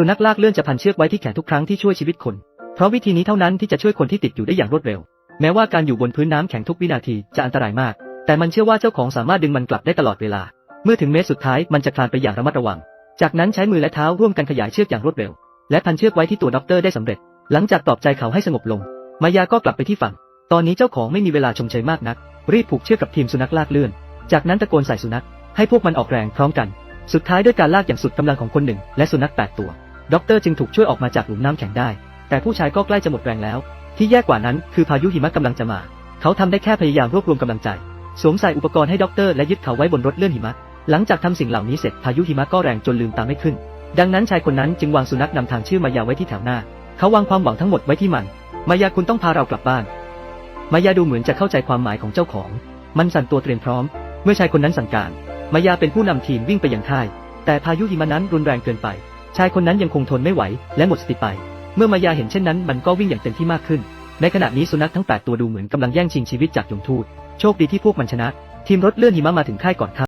สุนัขลากเลื่อนจะพันเชือกไว้ที่แขนทุกครั้งที่ช่วยชีวิตคน เพราะวิธีนี้เท่านั้นที่จะช่วยคนที่ติดอยู่ได้อย่างรวดเร็ว แม้ว่าการอยู่บนพื้นน้ำแข็งทุกวินาทีจะอันตรายมาก แต่มันเชื่อว่าเจ้าของสามารถดึงมันกลับได้ตลอดเวลา เมื่อถึงเมตรสุดท้ายมันจะคลานไปอย่างระมัดระวัง จากนั้นใช้มือและเท้าร่วมกันขยายเชือกอย่างรวดเร็ว และพันเชือกไว้ที่ตัวด็อกเตอร์ได้สำเร็จ หลังจากปลอบใจเขาให้สงบลง มายาก็กลับไปที่ฝั่ง ตอนนี้เจ้าของไม่มีเวลาชมเชยมากนัก รีบผูกเชือกกับทีมสุนัขลากเลื่อน จากนั้นตะโกนใส่สุนัขให้พวกมันออกแรงพร้อมกัน สุดท้ายด้วยการลากอย่างสุดกำลังของคนหนึ่งและสุนัขแปดตัว ด็อกเตอร์จึงถูกช่วยออกมาจากหลุมน้ำแข็งได้ แต่ผู้ชายก็ใกล้จะหมดแรงแล้ว ที่แย่กว่านั้นคือพายุหิมะกำลังจะมา เขาทำได้แค่พยายามรวบรวมกำลังใจ สวมใส่อุปกรณ์ให้ด็อกเตอร์และยึดเขาไว้บนรถเลื่อนหิมะ หลังจากทำสิ่งเหล่านี้เสร็จพายุหิมะก็แรงจนลืมตาไม่ขึ้น ดังนั้นชายคนนั้นจึงวางสุนัขนำทางชื่อมายาไว้ที่แถวหน้า เขาวางความหวังทั้งหมดไว้ที่มัน มายาคุณต้องพาเรากลับบ้าน มายาดูเหมือนจะเข้าใจความหมายของเจ้าของ มันสั่นตัวเตรียมพร้อม เมื่อชายคนนั้นสั่งการ มายาเป็นผู้นำทีมวิ่งไปยังค่าย แต่พายุหิมะนั้นรุนแรงเกินไป ชายคนนั้นยังคงทนไม่ไหว และหมดสติไป เมื่อมายาเห็นเช่นนั้นมันก็วิ่งอย่างเต็มที่มากขึ้น ในขณะนี้สุนัขทั้ง 8 ตัวดูเหมือนกำลังแย่งชิงชีวิตจากยมทูต โชคดีที่พวกมันชนะ ทีมรถเลื่อนหิมะมาถึงค่ายก่อนครับ